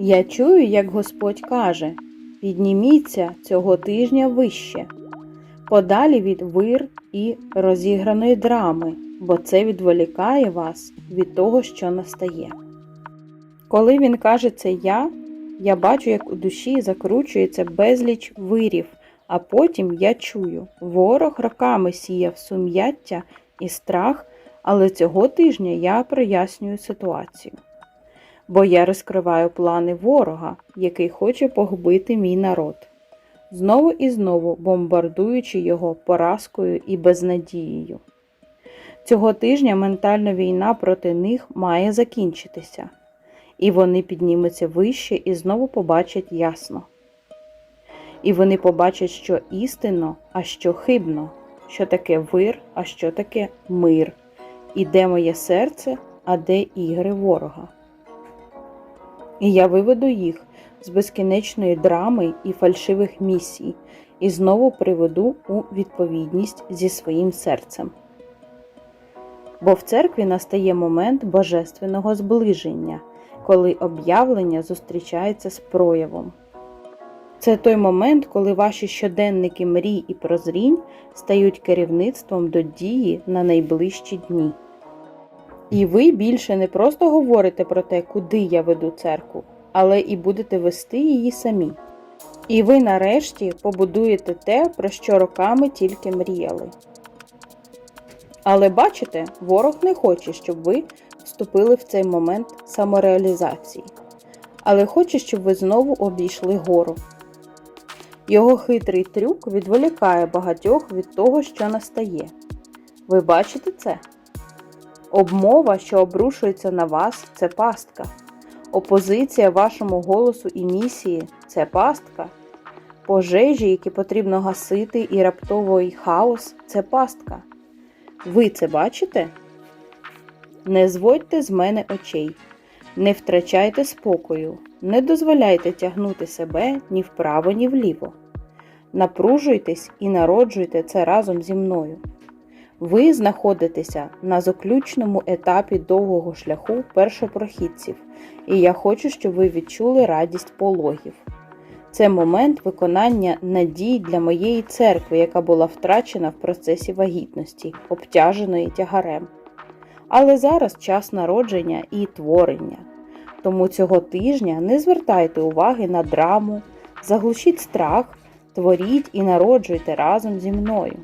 Я чую, як Господь каже: підніміться цього тижня вище, подалі від вир і розіграної драми, бо це відволікає вас від того, що настає. Коли він каже це я, я бачу, як у душі закручується безліч вирів, а потім я чую, ворог роками сіяв сум'яття і страх, але цього тижня я прояснюю ситуацію. Бо я розкриваю плани ворога, який хоче погубити мій народ, знову і знову бомбардуючи його поразкою і безнадією. Цього тижня ментальна війна проти них має закінчитися, і вони піднімуться вище і знову побачать ясно. І вони побачать, що істинно, а що хибно, що таке вир, а що таке мир, і де моє серце, а де ігри ворога. І я виведу їх з безкінечної драми і фальшивих місій, і знову приведу у відповідність зі своїм серцем. Бо в церкві настає момент божественного зближення, коли об'явлення зустрічається з проявом. Це той момент, коли ваші щоденники мрій і прозрінь стають керівництвом до дії на найближчі дні. І ви більше не просто говорите про те, куди я веду церкву, але і будете вести її самі. І ви нарешті побудуєте те, про що роками тільки мріяли. Але бачите, ворог не хоче, щоб ви вступили в цей момент самореалізації, але хоче, щоб ви знову обійшли гору. Його хитрий трюк відволікає багатьох від того, що настає. Ви бачите це? Обмова, що обрушується на вас, це пастка. Опозиція вашому голосу і місії це пастка. Пожежі, які потрібно гасити, і раптовий хаос це пастка. Ви це бачите? Не зводьте з мене очей, не втрачайте спокою, не дозволяйте тягнути себе ні вправо, ні вліво. Напружуйтесь і народжуйте це разом зі мною. Ви знаходитеся на заключному етапі довгого шляху першопрохідців, і я хочу, щоб ви відчули радість пологів. Це момент виконання надій для моєї церкви, яка була втрачена в процесі вагітності, обтяженої тягарем. Але зараз час народження і творення. Тому цього тижня не звертайте уваги на драму, заглушіть страх, творіть і народжуйте разом зі мною.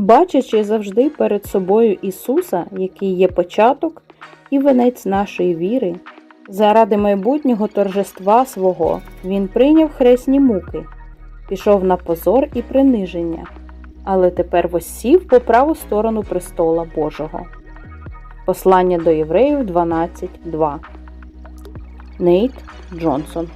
Бачачи завжди перед собою Ісуса, який є початок і венець нашої віри, заради майбутнього торжества свого Він прийняв хресні муки, пішов на позор і приниження, але тепер воссів по праву сторону престола Божого. Послання до євреїв 12.2 Нейт Джонсон